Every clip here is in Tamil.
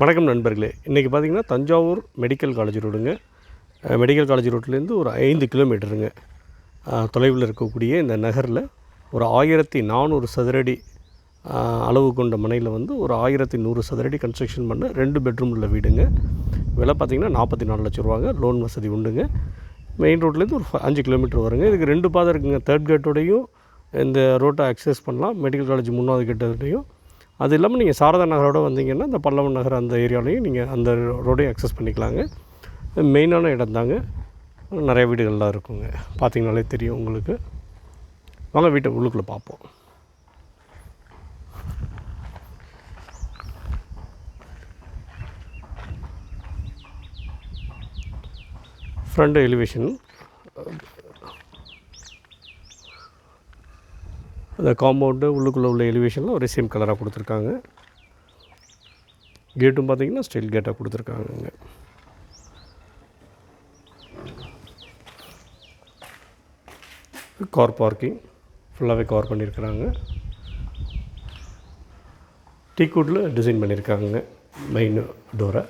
வணக்கம் நண்பர்களே. இன்றைக்கி பார்த்தீங்கன்னா தஞ்சாவூர் மெடிக்கல் காலேஜ் ரோடுங்க. மெடிக்கல் காலேஜ் ரோட்லேருந்து ஒரு ஐந்து கிலோமீட்டருங்க. தொலைவில் இருக்கக்கூடிய இந்த நகரில் ஒரு ஆயிரத்தி நானூறு சதுரடி அளவு கொண்ட மனையில் வந்து ஒரு ஆயிரத்தி நூறு சதுரடி கன்ஸ்ட்ரக்ஷன் பண்ண ரெண்டு பெட்ரூம் உள்ள வீடுங்க. விலை பார்த்திங்கன்னா நாற்பத்தி நாலு லட்ச ரூபாங்க. லோன் வசதி உண்டுங்க. மெயின் ரோட்லேருந்து ஒரு அஞ்சு கிலோமீட்டர் வருங்க. இதுக்கு ரெண்டு பாதை இருக்குங்க. தேர்ட் கேட்டோடையும் இந்த ரோட்டை அக்சஸ் பண்ணலாம். மெடிக்கல் காலேஜ் மூணாவது கேட்டோடையும் அது இல்லாமல் நீங்கள் சாரதா நகரோட வந்தீங்கன்னா இந்த பல்லவன் நகர் அந்த ஏரியாலையும் நீங்கள் அந்த ரோடையும் அக்சஸ் பண்ணிக்கலாங்க. மெயினான இடம் தாங்க. நிறைய வீடுகள்லாம் இருக்குங்க. பார்த்தீங்கனாலே தெரியும் உங்களுக்கு. வாங்க வீட்டை உள்ளுக்குள்ளே பார்ப்போம். ஃப்ரண்ட் எலிவேஷன் அந்த காம்பவுண்டு உள்ளுக்குள்ளே உள்ள எலிவேஷனில் ஒரே சேம் கலராக கொடுத்துருக்காங்க. கேட்டும் பார்த்தீங்கன்னா ஸ்டீல் கேட்டாக கொடுத்துருக்காங்கங்க. கார் பார்க்கிங் ஃபுல்லாகவே கவர் பண்ணியிருக்கிறாங்க டீக்குட்டில் டிசைன் பண்ணியிருக்காங்க மெயின் டோரை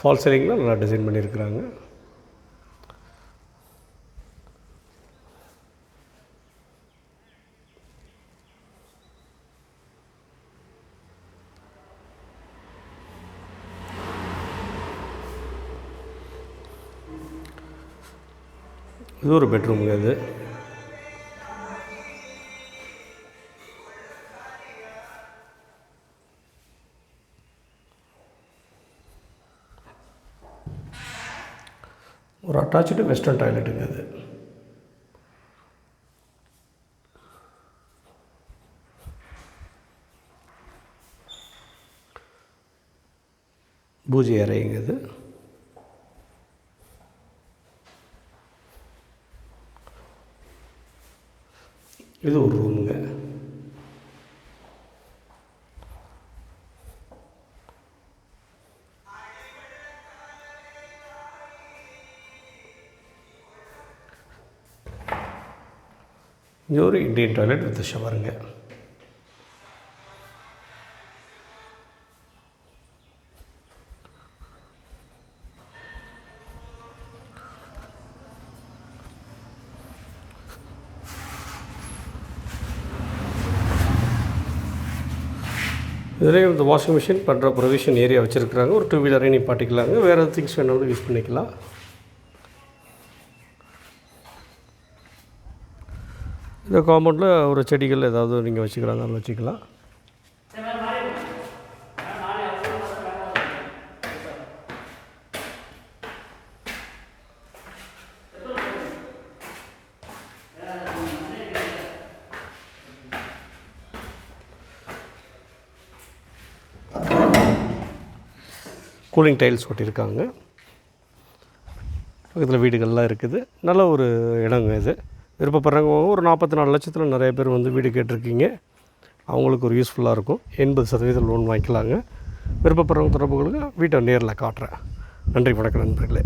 ஃபால் சீலிங்லாம் நல்லா டிசைன் பண்ணியிருக்கிறாங்க. இது ஒரு பெட்ரூமுங்க இது. ஒரு அட்டாச்சு வெஸ்டர்ன் டாய்லெட்டுங்க அது. பூஜை அறைங்கிறது இது ஒரு ரூமுங்க இங்கே ஒரு இண்டியன் டாய்லெட் வித் ஷவருங்க இதுலேயும் இந்த வாஷிங் மிஷின் பண்ணுற ப்ரொவிஷன் ஏரியா வச்சுருக்குறாங்க. ஒரு டூ வீலரையும் நிப்பாட்டிக்கலாங்க வேறு திங்ஸ் வேணாலும் யூஸ் பண்ணிக்கலாம். இந்த காம்பவுண்டில் ஒரு செடிகள் ஏதாவது நீங்கள் வச்சுக்கிறாங்க வச்சுக்கலாம். கூலிங் டைல்ஸ் ஒட்டியிருக்காங்க பக்கத்தில் வீடுகள்லாம் இருக்குது. நல்ல ஒரு இடங்க இது. விருப்பப்படுறவங்க ஒரு நாற்பத்தி நாலு லட்சத்தில் நிறைய பேர் வந்து வீடு கேட்டிருக்கீங்க. அவங்களுக்கு ஒரு யூஸ்ஃபுல்லாக இருக்கும். எண்பது சதவீதம் லோன் வாங்கிக்கலாங்க. விருப்பப்படுறவங்க தொடர்புகளுக்கு வீட்டை நேரில் காட்டுறேன். நன்றி வணக்கம் நண்பர்களே.